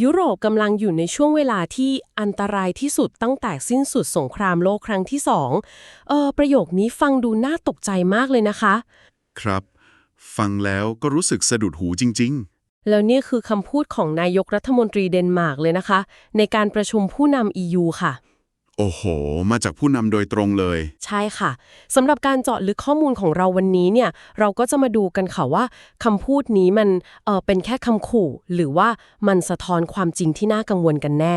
ยุโรปกำลังอยู่ในช่วงเวลาที่อันตรายที่สุดตั้งแต่สิ้นสุดสงครามโลกครั้งที่สองเออประโยคนี้ฟังดูน่าตกใจมากเลยนะคะ ครับ ฟังแล้วก็รู้สึกสะดุดหูจริงแล้วนี่คือคำพูดของนายกรัฐมนตรีเดนมาร์กเลยนะคะ ในการประชุมผู้นำ EU ค่ะๆ โอ้โห มาจากผู้นำโดยตรงเลย ใช่ค่ะสำหรับการเจาะลึกข้อมูลของเราวันนี้เนี่ย เราก็จะมาดูกันค่ะว่าคำพูดนี้มันเออเป็นแค่คำขู่ หรือว่ามันสะท้อนความจริงที่น่ากังวลกันแน่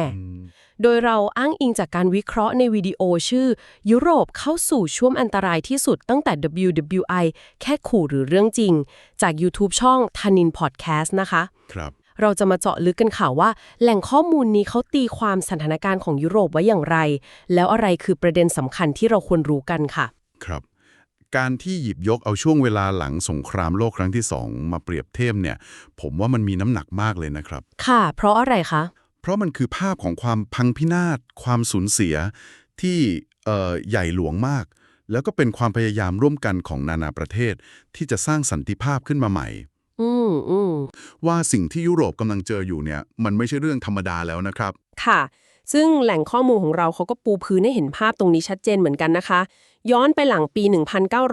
โดยเราอ้างอิงจากการวิเคราะห์ในวิดีโอชื่อ ยุโรปเข้าสู่ช่วงอันตรายที่สุดตั้งแต่ WWI แค่ขู่หรือเรื่องจริง จาก YouTube ช่องทานินพอดแคสต์นะคะ ครับ เราจะมาเจาะลึกกันค่ะว่า แหล่งข้อมูลนี้เขาตีความสถานการณ์ของยุโรปไว้อย่างไร แล้วอะไรคือประเด็นสำคัญที่เราควรรู้กันค่ะ ครับ การที่หยิบยกเอาช่วงเวลาหลังสงครามโลกครั้งที่สองมาเปรียบเทียบเนี่ย ผมว่ามันมีน้ำหนักมากเลยนะครับ ค่ะ เพราะอะไรคะ เพราะมันคือภาพของความพังพินาศ ความสูญเสียที่เอ่อใหญ่หลวงมาก แล้วก็เป็นความพยายามร่วมกันของนานาประเทศ ที่จะสร้างสันติภาพขึ้นมาใหม่ อืมอืมว่าสิ่งที่ยุโรปกำลังเจออยู่เนี่ย มันไม่ใช่เรื่องธรรมดาแล้วนะครับ ค่ะ ซึ่งแหล่งข้อมูลของเราเขาก็ปูพื้นให้เห็นภาพตรงนี้ชัดเจนเหมือนกันนะคะ ย้อนไปหลังปี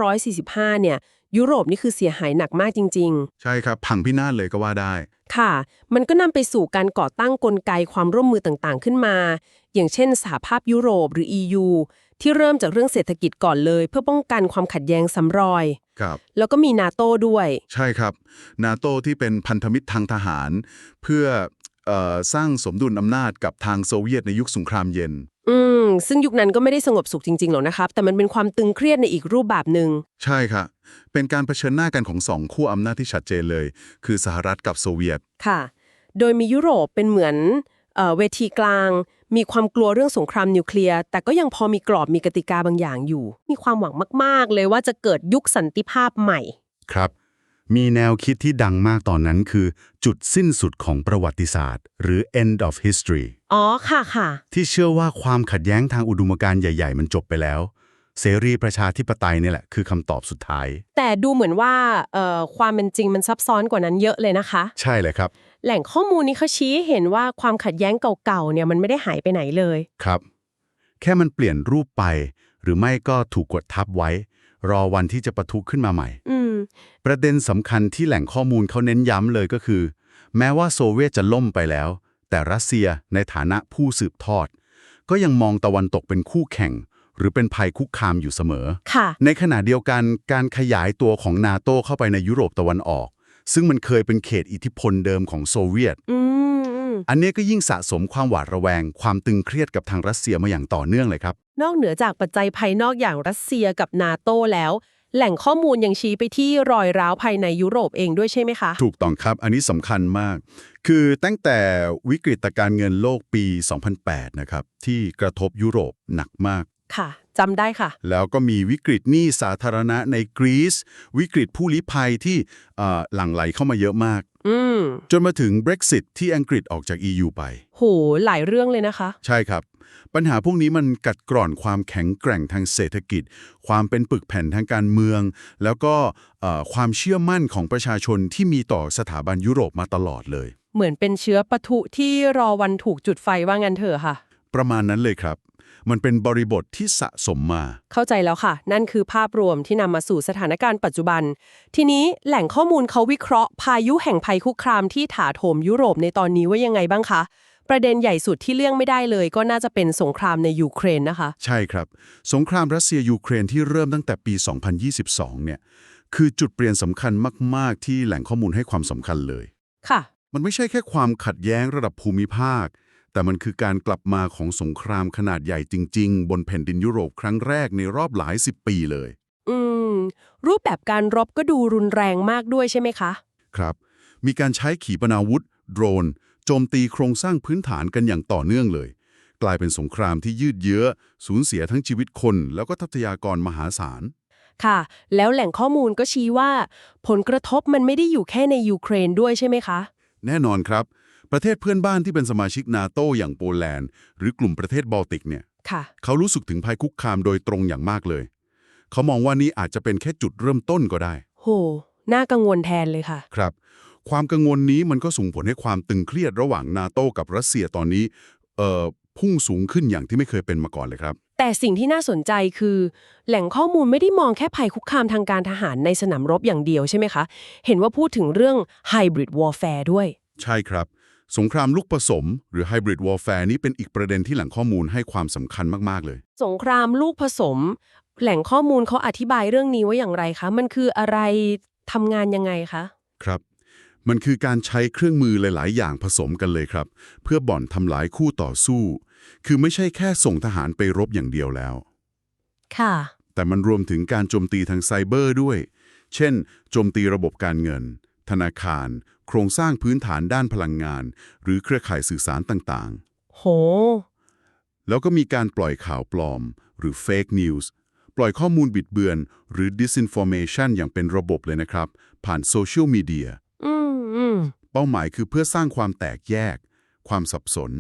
1945 เนี่ย ยุโรปนี่คือเสียหายหนักมากจริงๆใช่ครับ พังพินาศเลยก็ว่าได้ค่ะ มันก็นำไปสู่การก่อตั้งกลไกความร่วมมือต่างๆ ขึ้นมา อย่างเช่นสหภาพยุโรปหรือ EU ที่เริ่มจากเรื่องเศรษฐกิจก่อนเลย เพื่อป้องกันความขัดแย้งซ้ำรอย ครับ แล้วก็มีนาโต้ด้วย ใช่ครับ นาโตที่เป็นพันธมิตรทางทหาร เพื่อเออสร้างสมดุลอำนาจกับทางโซเวียตในยุคสงครามเย็น อืม ซึ่งยุคนั้นก็ไม่ได้สงบสุขจริงๆหรอกนะครับ แต่มันเป็นความตึงเครียดในอีกรูปแบบหนึ่งใช่ครับเป็นการเผชิญหน้ากันของสองขั้วอำนาจที่ชัดเจนเลย คือสหรัฐกับโซเวียต ค่ะ โดยมียุโรปเป็นเหมือนเอ่อเวทีกลาง มีความกลัวเรื่องสงครามนิวเคลียร์ แต่ก็ยังพอมีกรอบมีกติกาบางอย่างอยู่ มีความหวังมาก ๆ เลยว่าจะเกิดยุคสันติภาพใหม่ ครับ มีแนวคิดที่ดังมากตอนนั้นคือ จุดสิ้นสุดของประวัติศาสตร์ หรือ end of history อ๋อ ค่ะค่ะ ที่เชื่อว่าความขัดแย้งทางอุดมการณ์ใหญ่ ๆ มันจบไปแล้ว เสรีประชาธิปไตยนี่แหละคือคำตอบสุดท้าย แต่ดูเหมือนว่าเอ่อความเป็นจริงมันซับซ้อนกว่านั้นเยอะเลยนะคะ ใช่เลยครับ แหล่งข้อมูลนี้เขาชี้ให้เห็นว่าความขัดแย้งเก่าๆเนี่ยมันไม่ได้หายไปไหนเลย ครับ แค่มันเปลี่ยนรูปไป หรือไม่ก็ถูกกดทับไว้ รอวันที่จะประทุขึ้นมาใหม่ อืม ประเด็นสำคัญที่แหล่งข้อมูลเขาเน้นย้ำเลยก็คือ แม้ว่าโซเวียตจะล่มไปแล้ว แต่รัสเซียในฐานะผู้สืบทอด ก็ยังมองตะวันตกเป็นคู่แข่ง หรือเป็นภัยคุกคามอยู่เสมอ ค่ะ ในขณะเดียวกันการขยายตัวของนาโตเข้าไปในยุโรปตะวันออก ซึ่งมันเคยเป็นเขตอิทธิพลเดิมของโซเวียตอืมอืมอันเนี้ยก็ยิ่งสะสมความหวาดระแวง ความตึงเครียดกับทางรัสเซียมาอย่างต่อเนื่องเลยครับ นอกเหนือจากปัจจัยภายนอกอย่างรัสเซียกับนาโตแล้ว แหล่งข้อมูลยังชี้ไปที่รอยร้าวภายในยุโรปเองด้วยใช่ไหมคะ ถูกต้องครับ อันนี้สำคัญมาก คือตั้งแต่วิกฤตการณ์เงินโลกปี 2008 นะครับ ที่กระทบยุโรปหนักมาก ค่ะ จำได้ค่ะ แล้วก็มีวิกฤตหนี้สาธารณะในกรีซวิกฤตผู้ลี้ภัยที่เอ่อหลั่งไหลเข้ามาเยอะมาก อืมจนมาถึง Brexit ที่อังกฤษออกจาก EU ไป โห หลายเรื่องเลยนะคะ ใช่ครับ ปัญหาพวกนี้มันกัดกร่อนความแข็งแกร่งทางเศรษฐกิจ ความเป็นปึกแผ่นทางการเมือง แล้วก็เอ่อความเชื่อมั่นของประชาชนที่มีต่อสถาบันยุโรปมาตลอดเลย เหมือนเป็นเชื้อปะทุที่รอวันถูกจุดไฟว่างั้นเถอะค่ะ ประมาณนั้นเลยครับ มันเป็นบริบทที่สะสมมา เข้าใจแล้วค่ะ นั่นคือภาพรวมที่นำมาสู่สถานการณ์ปัจจุบัน ทีนี้แหล่งข้อมูลเขาวิเคราะห์ พายุแห่งภัยคุกคามที่ถาโถมยุโรปในตอนนี้ว่ายังไงบ้างคะ ประเด็นใหญ่สุดที่เลี่ยงไม่ได้เลย ก็น่าจะเป็นสงครามในยูเครนนะคะ ใช่ครับ สงครามรัสเซียยูเครนที่เริ่มตั้งแต่ปี 2022 เนี่ยคือจุดเปลี่ยนสำคัญมาก ๆ ที่แหล่งข้อมูลให้ความสำคัญเลย ค่ะ มันไม่ใช่แค่ความขัดแย้งระดับภูมิภาค แต่มันคือการกลับมาของสงครามขนาดใหญ่จริง ๆ บนแผ่นดินยุโรปครั้งแรกในรอบหลายสิบปีเลย อืม รูปแบบการรบก็ดูรุนแรงมากด้วยใช่ไหมคะ ครับ มีการใช้ขีปนาวุธ โดรน โจมตีโครงสร้างพื้นฐานกันอย่างต่อเนื่องเลย กลายเป็นสงครามที่ยืดเยื้อ สูญเสียทั้งชีวิตคน แล้วก็ทรัพยากรมหาศาลค่ะ แล้วแหล่งข้อมูลก็ชี้ว่า ผลกระทบมันไม่ได้อยู่แค่ในยูเครนด้วยใช่ไหมคะ แน่นอนครับ ประเทศเพื่อนบ้านที่เป็นสมาชิกนาโตอย่างโปแลนด์ หรือกลุ่มประเทศบอลติกเนี่ยค่ะเขารู้สึกถึงภัยคุกคามโดยตรงอย่างมากเลย เขามองว่านี่อาจจะเป็นแค่จุดเริ่มต้นก็ได้ โห น่ากังวลแทนเลยค่ะ ครับ ความกังวลนี้มันก็ส่งผลให้ความตึงเครียดระหว่างนาโตกับรัสเซียตอนนี้เอ่อพุ่งสูงขึ้นอย่างที่ไม่เคยเป็นมาก่อนเลยครับ แต่สิ่งที่น่าสนใจคือ แหล่งข้อมูลไม่ได้มองแค่ภัยคุกคามทางการทหารในสนามรบอย่างเดียวใช่ไหมคะ เห็นว่าพูดถึงเรื่อง hybrid warfare ด้วย ใช่ครับ สงครามลูกผสม หรือ Hybrid Warfare นี้เป็นอีกประเด็นที่แหล่งข้อมูลให้ความสำคัญมาก ๆ เลย สงครามลูกผสม แหล่งข้อมูลเขาอธิบายเรื่องนี้ว่าอย่างไรคะ มันคืออะไรทำงานยังไงคะ ครับ มันคือการใช้เครื่องมือหลาย ๆ อย่างผสมกันเลยครับ เพื่อบ่อนทำลายคู่ต่อสู้ คือไม่ใช่แค่ส่งทหารไปรบอย่างเดียวแล้ว ค่ะ แต่มันรวมถึงการโจมตีทางไซเบอร์ด้วย เช่น โจมตีระบบการเงิน ธนาคารโครงสร้างพื้นฐานด้านพลังงาน หรือเครือข่ายสื่อสารต่างโหๆแล้วก็มีการปล่อยข่าวปลอม หรือ Fake News ปล่อยข้อมูลบิดเบือน หรือ Disinformation อย่างเป็นระบบเลยนะครับ ผ่านโซเชียลมีเดียอืมอืมเป้าหมายคือเพื่อสร้างความแตกแยก ความสับสน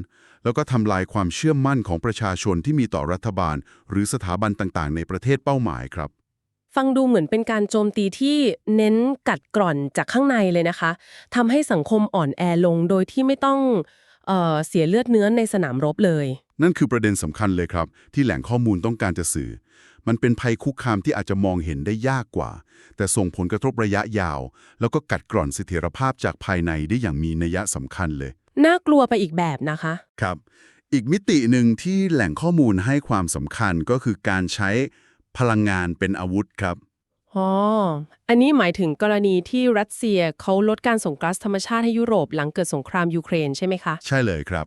แล้วก็ทำลายความเชื่อมั่นของประชาชนที่มีต่อรัฐบาล หรือสถาบันต่างๆ ในประเทศเป้าหมายครับ ฟังดูเหมือนเป็นการโจมตีที่เน้นกัดกร่อนจากข้างในเลยนะคะทำให้สังคมอ่อนแอลงโดยที่ไม่ต้องเอ่อเสียเลือดเนื้อในสนามรบเลย นั่นคือประเด็นสำคัญเลยครับ ที่แหล่งข้อมูลต้องการจะสื่อ มันเป็นภัยคุกคามที่อาจจะมองเห็นได้ยากกว่า แต่ส่งผลกระทบระยะยาว แล้วก็กัดกร่อนเสถียรภาพจากภายในได้อย่างมีนัยสำคัญเลย น่ากลัวไปอีกแบบนะคะ ครับ อีกมิติหนึ่งที่แหล่งข้อมูลให้ความสำคัญก็คือการใช้ พลังงานเป็นอาวุธครับ อ๋อ อันนี้หมายถึงกรณีที่รัสเซียเขาลดการส่งก๊าซธรรมชาติให้ยุโรปหลังเกิดสงครามยูเครนใช่ไหมคะ ใช่เลยครับ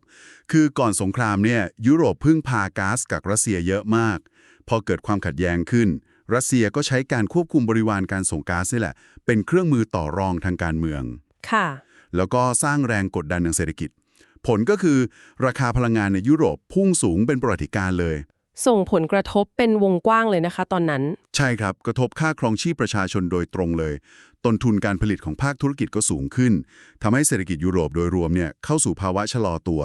คือก่อนสงครามเนี่ยยุโรปพึ่งพาก๊าซจากรัสเซียเยอะมาก พอเกิดความขัดแย้งขึ้น รัสเซียก็ใช้การควบคุมบริวารการส่งก๊าซนี่แหละ เป็นเครื่องมือต่อรองทางการเมือง ค่ะ แล้วก็สร้างแรงกดดันทางเศรษฐกิจ ผลก็คือราคาพลังงานในยุโรปพุ่งสูงเป็นประวัติการณ์เลย ส่งผลกระทบเป็นวงกว้างเลยนะคะ ตอนนั้น ใช่ครับ กระทบค่าครองชีพประชาชนโดยตรงเลย ต้นทุนการผลิตของภาคธุรกิจก็สูงขึ้นทำให้เศรษฐกิจยุโรปโดยรวมเนี่ยเข้าสู่ภาวะชะลอตัว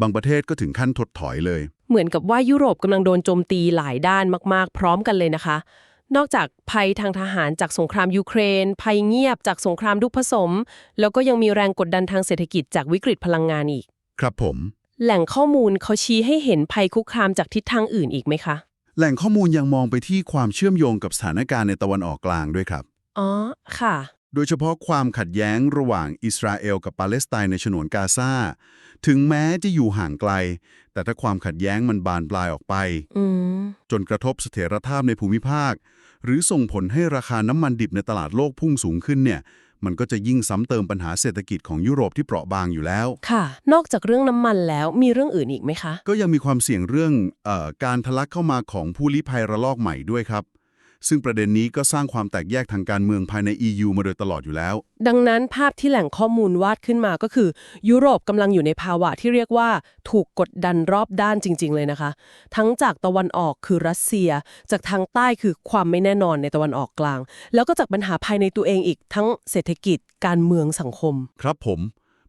บางประเทศก็ถึงขั้นถดถอยเลย เหมือนกับว่ายุโรปกำลังโดนโจมตีหลายด้านมาก ๆ พร้อมกันเลยนะคะ นอกจากภัยทางทหารจากสงครามยูเครน ภัยเงียบจากสงครามลูกผสม แล้วก็ยังมีแรงกดดันทางเศรษฐกิจจากวิกฤตพลังงานอีก ครับผม แหล่งข้อมูลเขาชี้ให้เห็นภัยคุกคามจากทิศทางอื่นอีกไหมคะ แหล่งข้อมูลยังมองไปที่ความเชื่อมโยงกับสถานการณ์ในตะวันออกกลางด้วยครับ อ๋อ ค่ะ โดยเฉพาะความขัดแย้งระหว่างอิสราเอลกับปาเลสไตน์ในฉนวนกาซา ถึงแม้จะอยู่ห่างไกล แต่ถ้าความขัดแย้งมันบานปลายออกไป อืม จนกระทบเสถียรภาพในภูมิภาค หรือส่งผลให้ราคาน้ำมันดิบในตลาดโลกพุ่งสูงขึ้นเนี่ย มันก็จะยิ่งซ้ำเติมปัญหาเศรษฐกิจของยุโรปที่เปราะบางอยู่แล้ว ค่ะ นอกจากเรื่องน้ำมันแล้วมีเรื่องอื่นอีกไหมคะ ก็ยังมีความเสี่ยงเรื่องเออการทะลักเข้ามาของผู้ลี้ภัยระลอกใหม่ด้วยครับ ซึ่งประเด็นนี้ก็สร้างความแตกแยกทางการเมืองภายใน EU มาโดยตลอดอยู่แล้ว ดังนั้นภาพที่แหล่งข้อมูลวาดขึ้นมาก็คือ ยุโรปกำลังอยู่ในภาวะที่เรียกว่า ถูกกดดันรอบด้านจริง ๆ เลยนะคะ ทั้งจากตะวันออกคือรัสเซีย จากทางใต้คือความไม่แน่นอนในตะวันออกกลาง แล้วก็จากปัญหาภายในตัวเองอีกทั้งเศรษฐกิจ การเมืองสังคม ครับผม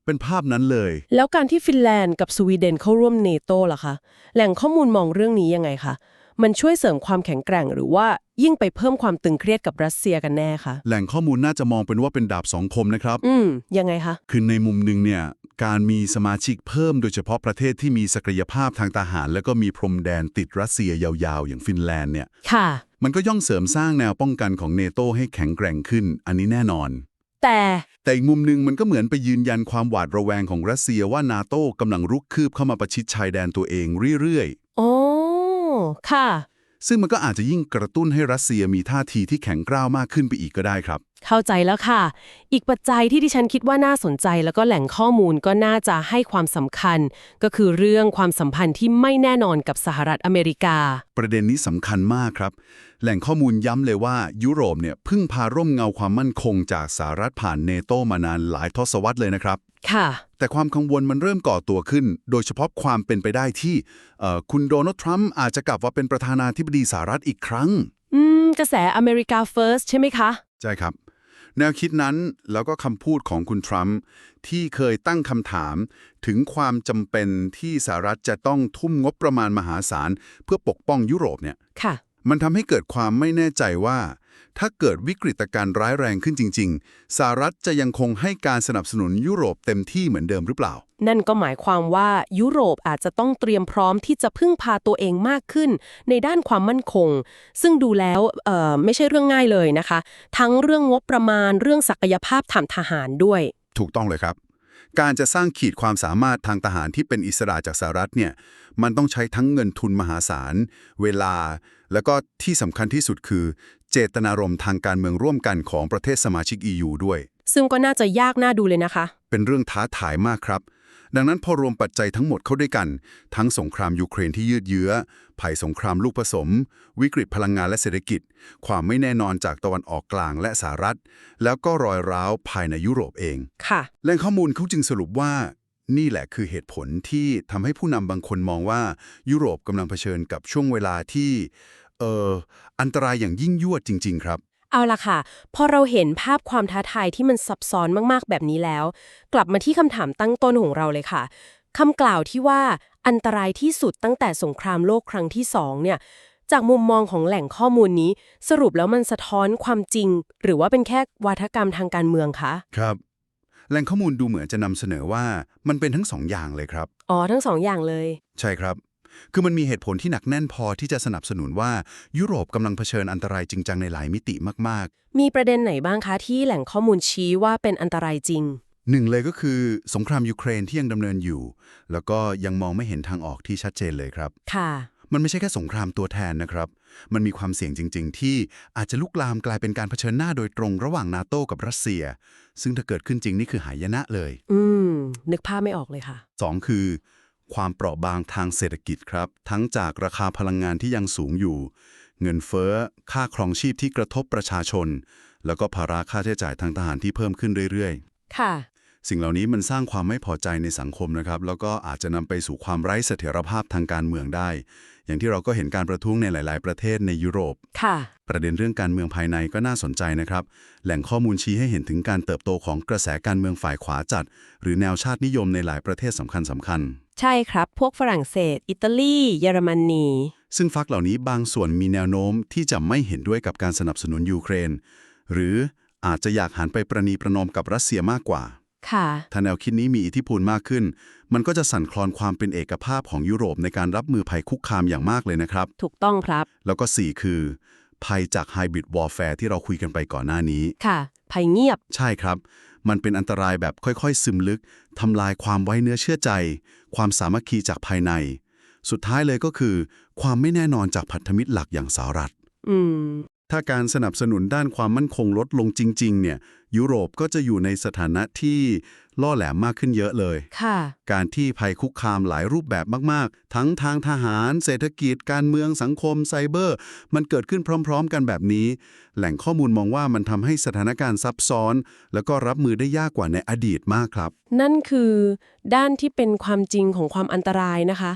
เป็นภาพนั้นเลย แล้วการที่ฟินแลนด์กับสวีเดนเข้าร่วมเนโตล่ะคะ แหล่งข้อมูลมองเรื่องนี้ยังไงคะ มันช่วยเสริมความแข็งแกร่งหรือว่า ยิ่งไปเพิ่มความตึงเครียดกับรัสเซียกันแน่คะแหล่งข้อมูลน่าจะมองเป็นว่าเป็นดาบสองคมนะครับ อืม ยังไงคะ คือในมุมหนึ่งเนี่ย การมีสมาชิกเพิ่มโดยเฉพาะประเทศที่มีศักยภาพทางทหาร แล้วก็มีพรมแดนติดรัสเซียยาวๆ อย่างฟินแลนด์เนี่ย ค่ะ มันก็ย่องเสริมสร้างแนวป้องกันของเนโตให้แข็งแกร่งขึ้น อันนี้แน่นอน แต่แต่อีกมุมหนึ่งมันก็เหมือนไปยืนยันความหวาดระแวงของรัสเซียว่านาโต้กำลังรุกคืบเข้ามาประชิดชายแดนตัวเองเรื่อยโอ้ ค่ะๆ ซึ่งมันก็อาจจะยิ่งกระตุ้นให้รัสเซียมีท่าทีที่แข็งกร้าวมากขึ้นไปอีกก็ได้ครับ เข้าใจแล้วค่ะ อีกปัจจัยที่ดิฉันคิดว่าน่าสนใจ แล้วก็แหล่งข้อมูลก็น่าจะให้ความสำคัญ ก็คือเรื่องความสัมพันธ์ที่ไม่แน่นอนกับสหรัฐอเมริกา ประเด็นนี้สำคัญมากครับ แหล่งข้อมูลย้ำเลยว่า ยุโรปเนี่ยพึ่งพาร่มเงาความมั่นคงจากสหรัฐผ่านเนโตมานานหลายทศวรรษเลยนะครับ ค่ะ แต่ความกังวลมันเริ่มก่อตัวขึ้น โดยเฉพาะความเป็นไปได้ที่เอ่อคุณโดนัลด์ทรัมป์อาจจะกลับมาเป็นประธานาธิบดีสหรัฐอีกครั้ง อืม กระแสอเมริกาเฟิร์สใช่ไหมคะ ใช่ครับ แนวคิดนั้นแล้วก็คำพูดของคุณทรัมป์ที่เคยตั้งคำถาม ถึงความจำเป็นที่สหรัฐจะต้องทุ่มงบประมาณมหาศาล เพื่อปกป้องยุโรปเนี่ย ค่ะ มันทำให้เกิดความไม่แน่ใจว่า ถ้าเกิดวิกฤตการณ์ร้ายแรงขึ้นจริง ๆ สหรัฐจะยังคงให้การสนับสนุนยุโรปเต็มที่เหมือนเดิมหรือเปล่า นั่นก็หมายความว่ายุโรปอาจจะต้องเตรียมพร้อมที่จะพึ่งพาตัวเองมากขึ้น ในด้านความมั่นคง ซึ่งดูแล้วเอ่อไม่ใช่เรื่องง่ายเลยนะคะ ทั้งเรื่องงบประมาณเรื่องศักยภาพทางทหารด้วย ถูกต้องเลยครับการจะสร้างขีดความสามารถทางทหารที่เป็นอิสระจากสหรัฐเนี่ย มันต้องใช้ทั้งเงินทุนมหาศาล เวลา แล้วก็ที่สำคัญที่สุดคือ เจตนารมณ์ทางการเมืองร่วมกันของประเทศสมาชิก EU ด้วย ซึ่งก็น่าจะยากน่าดูเลยนะคะ เป็นเรื่องท้าทายมากครับ ดังนั้นพอรวมปัจจัยทั้งหมดเข้าด้วยกัน ทั้งสงครามยูเครนที่ยืดเยื้อ ภัยสงครามลูกผสม วิกฤตพลังงานและเศรษฐกิจ ความไม่แน่นอนจากตะวันออกกลางและสหรัฐ แล้วก็รอยร้าวภายในยุโรปเองค่ะแหล่งข้อมูลเขาจึงสรุปว่านี่แหละคือเหตุผลที่ทำให้ผู้นำบางคนมองว่า ยุโรปกำลังเผชิญกับช่วงเวลาที่ เอ่ออันตรายอย่างยิ่งยวดจริง ๆ ครับ เอาล่ะค่ะ พอเราเห็นภาพความท้าทายที่มันซับซ้อนมากๆ แบบนี้แล้ว กลับมาที่คำถามตั้งต้นของเราเลยค่ะคำกล่าวที่ว่าอันตรายที่สุดตั้งแต่สงครามโลกครั้งที่สองเนี่ย จากมุมมองของแหล่งข้อมูลนี้ สรุปแล้วมันสะท้อนความจริง หรือว่าเป็นแค่วาทกรรมทางการเมืองคะครับ แหล่งข้อมูลดูเหมือนจะนำเสนอว่ามันเป็นทั้งสองอย่างเลยครับ อ๋อทั้งสองอย่างเลย ใช่ครับ คือมันมีเหตุผลที่หนักแน่นพอที่จะสนับสนุนว่ายุโรปกำลังเผชิญอันตรายจริงจังในหลายมิติมากมีประเด็นไหนบ้างคะที่แหล่งข้อมูลชี้ว่าเป็นอันตรายจริงๆหนึ่งเลยก็คือสงครามยูเครนที่ยังดำเนินอยู่ แล้วก็ยังมองไม่เห็นทางออกที่ชัดเจนเลยครับ ค่ะ มันไม่ใช่แค่สงครามตัวแทนนะครับ มันมีความเสี่ยงจริง ๆ ที่อาจจะลุกลามกลายเป็นการเผชิญหน้าโดยตรงระหว่างนาโต้กับรัสเซีย ซึ่งถ้าเกิดขึ้นจริงนี่คือหายนะเลยอืม นึกภาพไม่ออกเลยค่ะ2คือ ความเปราะบางทางเศรษฐกิจครับ ทั้งจากราคาพลังงานที่ยังสูงอยู่ เงินเฟ้อ ค่าครองชีพที่กระทบประชาชน แล้วก็ภาระค่าใช้จ่ายทางทหารที่เพิ่มขึ้นเรื่อยค่ะๆสิ่งเหล่านี้มันสร้างความไม่พอใจในสังคมนะครับ แล้วก็อาจจะนำไปสู่ความไร้เสถียรภาพทางการเมืองได้ อย่างที่เราก็เห็นการประท้วงในหลาย ๆ ประเทศในยุโรป ค่ะ ประเด็นเรื่องการเมืองภายในก็น่าสนใจนะครับ แหล่งข้อมูลชี้ให้เห็นถึงการเติบโตของกระแสการเมืองฝ่ายขวาจัด หรือแนวชาตินิยมในหลายประเทศสำคัญสำคัญ ใช่ครับ พวกฝรั่งเศส อิตาลี เยอรมนี ซึ่งฝักเหล่านี้บางส่วนมีแนวโน้มที่จะไม่เห็นด้วยกับการสนับสนุนยูเครน หรืออาจจะอยากหันไปประนีประนอมกับรัสเซียมากกว่า ค่ะ ถ้าแนวคิดนี้มีอิทธิพลมากขึ้น มันก็จะสั่นคลอนความเป็นเอกภาพของยุโรปในการรับมือภัยคุกคามอย่างมากเลยนะครับ ถูกต้องครับ แล้วก็ 4 คือ ภัยจากไฮบริดวอร์แฟร์ที่เราคุยกันไปก่อนหน้านี้ ค่ะ ภัยเงียบ ใช่ครับ มันเป็นอันตรายแบบค่อยๆ ซึมลึกทำลายความไว้เนื้อเชื่อใจ ความสามัคคีจากภายใน สุดท้ายเลยก็คือ ความไม่แน่นอนจากพันธมิตรหลักอย่างสหรัฐ อืม ถ้าการสนับสนุนด้านความมั่นคงลดลงจริงๆเนี่ยยุโรปก็จะอยู่ในสถานะที่ล่อแหลมมากขึ้นเยอะเลยค่ะการที่ภัยคุกคามหลายรูปแบบมากๆ ทั้งทางทหาร เศรษฐกิจ การเมืองสังคมไซเบอร์ มันเกิดขึ้นพร้อม ๆ กันแบบนี้ แหล่งข้อมูลมองว่ามันทำให้สถานการณ์ซับซ้อน แล้วก็รับมือได้ยากกว่าในอดีตมากครับ นั่นคือด้านที่เป็นความจริงของความอันตรายนะคะ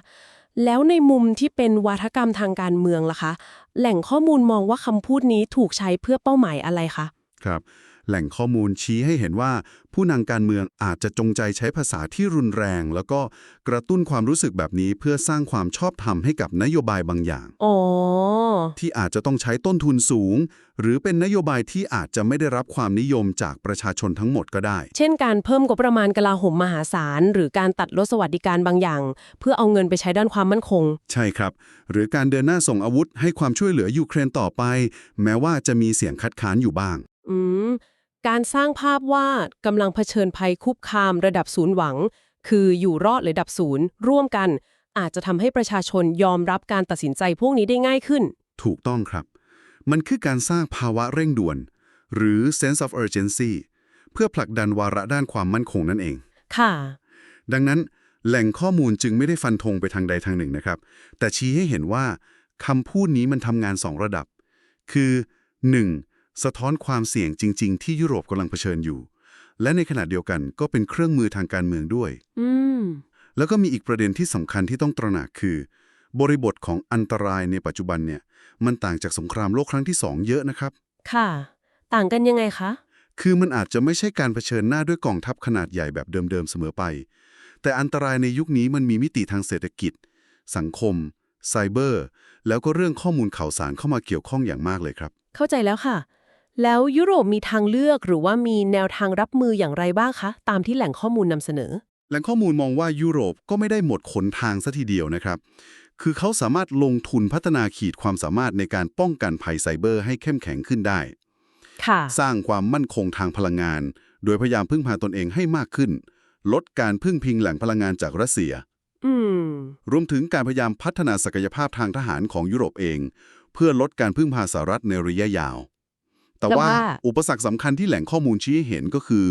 แล้วในมุมที่เป็นวาทกรรมทางการเมืองล่ะคะ แหล่งข้อมูลมองว่าคำพูดนี้ถูกใช้เพื่อเป้าหมายอะไรคะ ครับ แหล่งข้อมูลชี้ให้เห็นว่า ผู้นำการเมืองอาจจะจงใจใช้ภาษาที่รุนแรง แล้วก็กระตุ้นความรู้สึกแบบนี้เพื่อสร้างความชอบธรรมให้กับนโยบายบางอย่างอ๋อที่อาจจะต้องใช้ต้นทุนสูง หรือเป็นนโยบายที่อาจจะไม่ได้รับความนิยมจากประชาชนทั้งหมดก็ได้ เช่นการเพิ่มงบประมาณกลาโหมมหาศาล หรือการตัดลดสวัสดิการบางอย่าง เพื่อเอาเงินไปใช้ด้านความมั่นคง ใช่ครับ หรือการเดินหน้าส่งอาวุธให้ความช่วยเหลือยูเครนต่อไป แม้ว่าจะมีเสียงคัดค้านอยู่บ้าง อืม การสร้างภาพว่ากำลังเผชิญภัยคุกคามระดับศูนย์หวัง คืออยู่รอดหรือดับศูนย์ร่วมกัน อาจจะทำให้ประชาชนยอมรับการตัดสินใจพวกนี้ได้ง่ายขึ้น ถูกต้องครับ มันคือการสร้างภาวะเร่งด่วน หรือ sense of urgency เพื่อผลักดันวาระด้านความมั่นคงนั่นเอง ค่ะ ดังนั้นแหล่งข้อมูลจึงไม่ได้ฟันธงไปทางใดทางหนึ่งนะครับ แต่ชี้ให้เห็นว่าคำพูดนี้มันทำงานสองระดับ คือ 1. สะท้อนความเสี่ยงจริง ๆ ที่ยุโรปกำลังเผชิญอยู่ และในขณะเดียวกันก็เป็นเครื่องมือทางการเมืองด้วย อืม แล้วก็มีอีกประเด็นที่สำคัญที่ต้องตระหนักคือ บริบทของอันตรายในปัจจุบันเนี่ย มันต่างจากสงครามโลกครั้งที่สองเยอะนะครับ ค่ะ ต่างกันยังไงคะ คือมันอาจจะไม่ใช่การเผชิญหน้าด้วยกองทัพขนาดใหญ่แบบเดิมๆเสมอไป แต่อันตรายในยุคนี้มันมีมิติทางเศรษฐกิจ สังคม ไซเบอร์ แล้วก็เรื่องข้อมูลข่าวสารเข้ามาเกี่ยวข้องอย่างมากเลยครับ เข้าใจแล้วค่ะ แล้วยุโรปมีทางเลือกหรือว่ามีแนวทางรับมืออย่างไรบ้างคะ ตามที่แหล่งข้อมูลนำเสนอ แหล่งข้อมูลมองว่ายุโรปก็ไม่ได้หมดขนทางซะทีเดียวนะครับ คือเขาสามารถลงทุนพัฒนาขีดความสามารถในการป้องกันภัยไซเบอร์ให้เข้มแข็งขึ้นได้ค่ะสร้างความมั่นคงทางพลังงาน โดยพยายามพึ่งพาตนเองให้มากขึ้น ลดการพึ่งพิงแหล่งพลังงานจากรัสเซียอืมรวมถึงการพยายามพัฒนาศักยภาพทางทหารของยุโรปเอง เพื่อลดการพึ่งพาสหรัฐในระยะยาว แต่ว่าแต่ว่าอุปสรรคสำคัญที่แหล่งข้อมูลชี้ให้เห็นก็คือ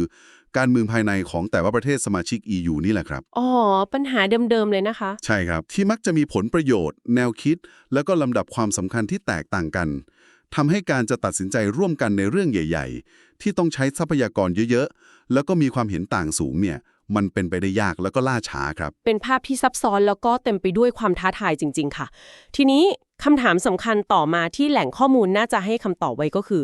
การเมืองภายในของแต่ละประเทศสมาชิก EU นี่แหละครับ อ๋อ ปัญหาเดิมๆเลยนะคะ ใช่ครับ ที่มักจะมีผลประโยชน์ แนวคิด แล้วก็ลำดับความสำคัญที่แตกต่างกันทำให้การจะตัดสินใจร่วมกันในเรื่องใหญ่ ๆ ที่ต้องใช้ทรัพยากรเยอะๆ แล้วก็มีความเห็นต่างสูงเนี่ย มันเป็นไปได้ยากแล้วก็ล่าช้าครับ เป็นภาพที่ซับซ้อนแล้วก็เต็มไปด้วยความท้าทายจริง ๆ ค่ะ ทีนี้คำถามสำคัญต่อมาที่แหล่งข้อมูลน่าจะให้คำตอบไว้ก็คือ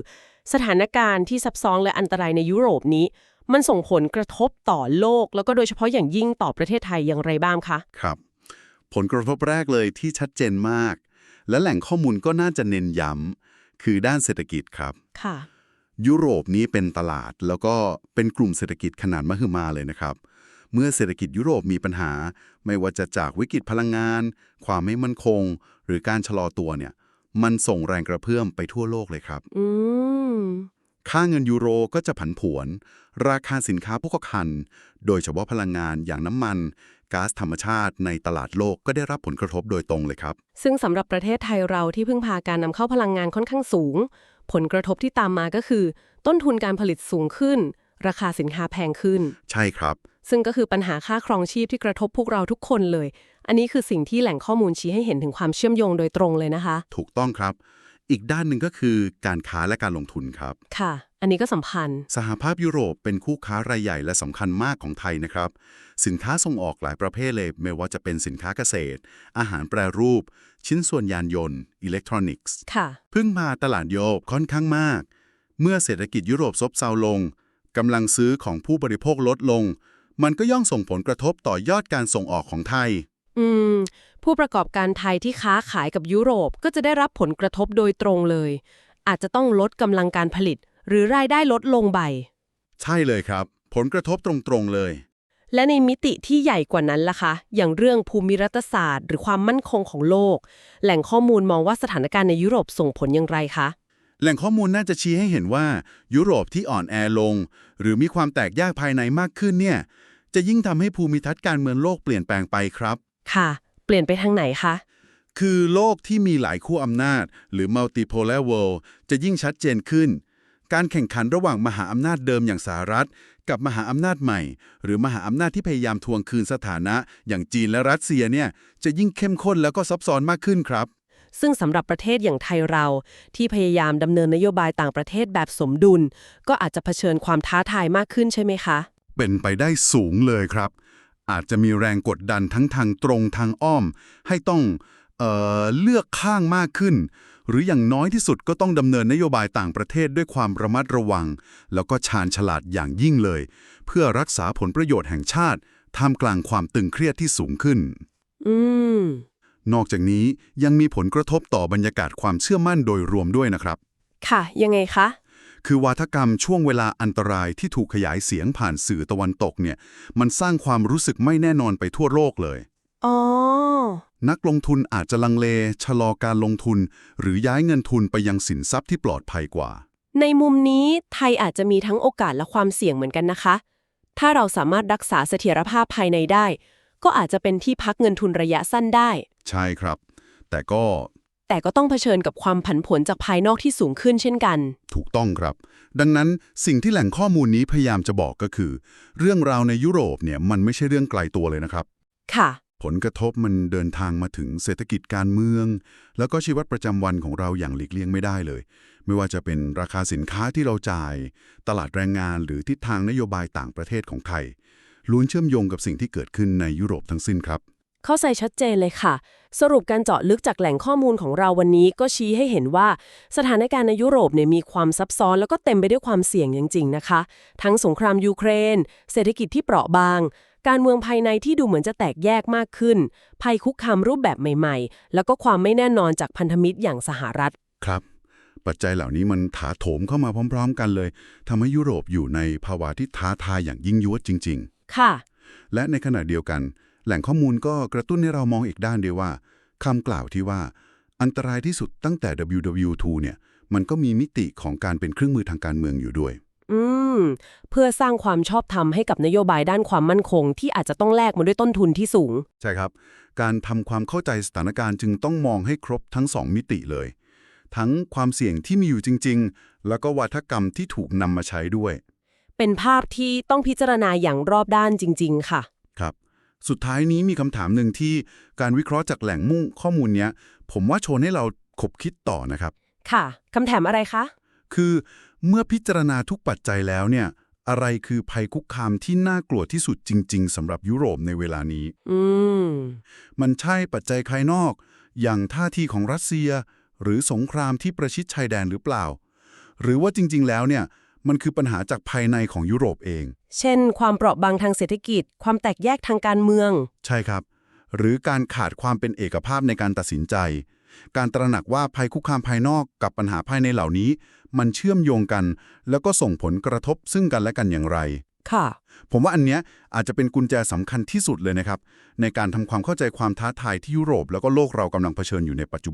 สถานการณ์ที่ซับซ้อนและอันตรายในยุโรปนี้ มันส่งผลกระทบต่อโลก แล้วก็โดยเฉพาะอย่างยิ่งต่อประเทศไทยอย่างไรบ้างคะ ครับ ผลกระทบแรกเลยที่ชัดเจนมาก และแหล่งข้อมูลก็น่าจะเน้นย้ำคือด้านเศรษฐกิจครับ ค่ะ ยุโรปนี้เป็นตลาดแล้วก็เป็นกลุ่มเศรษฐกิจขนาดมหึมาเลยนะครับ เมื่อเศรษฐกิจยุโรปมีปัญหา ไม่ว่าจะจากวิกฤตพลังงาน ความไม่มั่นคง หรือการชะลอตัวเนี่ย มันส่งแรงกระเพื่อมไปทั่วโลกเลยครับ อืม ค่าเงินยูโรก็จะผันผวน ราคาสินค้าพวกคัน โดยเฉพาะพลังงานอย่างน้ำมันก๊าซธรรมชาติในตลาดโลกก็ได้รับผลกระทบโดยตรงเลยครับ ซึ่งสำหรับประเทศไทยเราที่พึ่งพาการนำเข้าพลังงานค่อนข้างสูง ผลกระทบที่ตามมาก็คือ ต้นทุนการผลิตสูงขึ้น ราคาสินค้าแพงขึ้น ใช่ครับ ซึ่งก็คือปัญหาค่าครองชีพที่กระทบพวกเราทุกคนเลย อันนี้คือสิ่งที่แหล่งข้อมูลชี้ให้เห็นถึงความเชื่อมโยงโดยตรงเลยนะคะ ถูกต้องครับ อีกด้านหนึ่งก็คือการค้าและการลงทุนครับ ค่ะ อันนี้ก็สำคัญ สหภาพยุโรปเป็นคู่ค้ารายใหญ่และสำคัญมากของไทยนะครับ สินค้าส่งออกหลายประเภทเลย ไม่ว่าจะเป็นสินค้าเกษตร อาหารแปรรูป ชิ้นส่วนยานยนต์อิเล็กทรอนิกส์ ค่ะพึ่งพาตลาดโยบค่อนข้างมาก เมื่อเศรษฐกิจยุโรปซบเซาลงกำลังซื้อของผู้บริโภคลดลง มันก็ย่อมส่งผลกระทบต่อยอดการส่งออกของไทย อืม ผู้ประกอบการไทยที่ค้าขายกับยุโรปก็จะได้รับผลกระทบโดยตรงเลย อาจจะต้องลดกำลังการผลิต หรือรายได้ลดลงไปใช่เลยครับ ผลกระทบตรงๆเลย และในมิติที่ใหญ่กว่านั้นล่ะคะ อย่างเรื่องภูมิรัฐศาสตร์ หรือความมั่นคงของโลก แหล่งข้อมูลมองว่าสถานการณ์ในยุโรปส่งผลอย่างไรคะแหล่งข้อมูลน่าจะชี้ให้เห็นว่า ยุโรปที่อ่อนแอลง หรือมีความแตกแยกภายในมากขึ้นเนี่ยจะยิ่งทำให้ภูมิทัศน์การเมืองโลกเปลี่ยนแปลงไปครับ ค่ะเปลี่ยนไปทางไหนคะ คือโลกที่มีหลายขั้วอำนาจ หรือ multipolar world จะยิ่งชัดเจนขึ้น การแข่งขันระหว่างมหาอำนาจเดิมอย่างสหรัฐ กับมหาอำนาจใหม่ หรือมหาอำนาจที่พยายามทวงคืนสถานะอย่างจีนและรัสเซียเนี่ยจะยิ่งเข้มข้นแล้วก็ซับซ้อนมากขึ้นครับ ซึ่งสำหรับประเทศอย่างไทยเรา ที่พยายามดำเนินนโยบายต่างประเทศแบบสมดุล ก็อาจจะเผชิญความท้าทายมากขึ้นใช่ไหมคะ เป็นไปได้สูงเลยครับ อาจจะมีแรงกดดันทั้งทางตรงทางอ้อม ให้ต้องเอ่อเลือกข้างมากขึ้น หรืออย่างน้อยที่สุดก็ต้องดำเนินนโยบายต่างประเทศด้วยความระมัดระวัง แล้วก็ชาญฉลาดอย่างยิ่งเลย เพื่อรักษาผลประโยชน์แห่งชาติท่ามกลางความตึงเครียดที่สูงขึ้น อืม นอกจากนี้ยังมีผลกระทบต่อบรรยากาศความเชื่อมั่นโดยรวมด้วยนะครับ ค่ะ ยังไงคะ คือวาทกรรมช่วงเวลาอันตรายที่ถูกขยายเสียงผ่านสื่อตะวันตกเนี่ย มันสร้างความรู้สึกไม่แน่นอนไปทั่วโลกเลย อ๋อ นักลงทุนอาจจะลังเล ชะลอการลงทุน หรือย้ายเงินทุนไปยังสินทรัพย์ที่ปลอดภัยกว่า ในมุมนี้ไทยอาจจะมีทั้งโอกาสและความเสี่ยงเหมือนกันนะคะ ถ้าเราสามารถรักษาเสถียรภาพภายในได้ ก็อาจจะเป็นที่พักเงินทุนระยะสั้นได้ ใช่ครับ แต่ก็ แต่ก็ต้องเผชิญกับความผันผวนจากภายนอกที่สูงขึ้นเช่นกัน ถูกต้องครับ ดังนั้นสิ่งที่แหล่งข้อมูลนี้พยายามจะบอกก็คือ เรื่องราวในยุโรปเนี่ยมันไม่ใช่เรื่องไกลตัวเลยนะครับ ค่ะ ผลกระทบมันเดินทางมาถึงเศรษฐกิจการเมือง แล้วก็ชีวิตประจำวันของเราอย่างหลีกเลี่ยงไม่ได้เลย ไม่ว่าจะเป็นราคาสินค้าที่เราจ่าย ตลาดแรงงานหรือทิศทางนโยบายต่างประเทศของไทยล้วนเชื่อมโยงกับสิ่งที่เกิดขึ้นในยุโรปทั้งสิ้นครับ เข้าใจชัดเจนเลยค่ะ สรุปการเจาะลึกจากแหล่งข้อมูลของเราวันนี้ก็ชี้ให้เห็นว่า สถานการณ์ในยุโรปเนี่ยมีความซับซ้อนแล้วก็เต็มไปด้วยความเสี่ยงจริง ๆ นะคะ ทั้งสงครามยูเครน เศรษฐกิจที่เปราะบาง การเมืองภายในที่ดูเหมือนจะแตกแยกมากขึ้น ภัยคุกคามรูปแบบใหม่ๆ แล้วก็ความไม่แน่นอนจากพันธมิตรอย่างสหรัฐ ครับ ปัจจัยเหล่านี้มันถาโถมเข้ามาพร้อม ๆ กันเลยทำให้ยุโรปอยู่ในภาวะที่ท้าทายอย่างยิ่งยวดจริง ๆ ค่ะ และในขณะเดียวกัน แหล่งข้อมูลก็กระตุ้นให้เรามองอีกด้านเดียวว่าคำกล่าวที่ว่า อันตรายที่สุดตั้งแต่ WW2 เนี่ย มันก็มีมิติของการเป็นเครื่องมือทางการเมืองอยู่ด้วย อืม เพื่อสร้างความชอบธรรมให้กับนโยบายด้านความมั่นคง ที่อาจจะต้องแลกมาด้วยต้นทุนที่สูง ใช่ครับ การทำความเข้าใจสถานการณ์จึงต้องมองให้ครบทั้งสองมิติเลย ทั้งความเสี่ยงที่มีอยู่จริง ๆ แล้วก็วัฒกรรมที่ถูกนำมาใช้ด้วย เป็นภาพที่ต้องพิจารณาอย่างรอบด้านจริง ๆ ค่ะครับ สุดท้ายนี้มีคำถามหนึ่งที่การวิเคราะห์จากแหล่งมุ่งข้อมูลเนี้ย ผมว่าชวนให้เราขบคิดต่อนะครับ ค่ะคำถามอะไรคะ คือเมื่อพิจารณาทุกปัจจัยแล้วเนี่ย อะไรคือภัยคุกคามที่น่ากลัวที่สุดจริง ๆสำหรับยุโรปในเวลานี้ อืม มันใช่ปัจจัยภายนอก อย่างท่าทีของรัสเซีย หรือสงครามที่ประชิดชายแดนหรือเปล่า หรือว่าจริง ๆ แล้วเนี่ย มันคือปัญหาจากภายในของยุโรปเอง เช่น ความเปราะบางทางเศรษฐกิจ ความแตกแยกทางการเมือง ใช่ครับ หรือการขาดความเป็นเอกภาพในการตัดสินใจ การตระหนักว่าภัยคุกคามภายนอกกับปัญหาภายในเหล่านี้ มันเชื่อมโยงกัน แล้วก็ส่งผลกระทบซึ่งกันและกันอย่างไร ค่ะ ผมว่าอันเนี้ยอาจจะเป็นกุญแจสำคัญที่สุดเลยนะครับ ในการทำความเข้าใจความท้าทายที่ยุโรป แล้วก็โลกเรากำลังเผชิญอยู่ในปัจจุบัน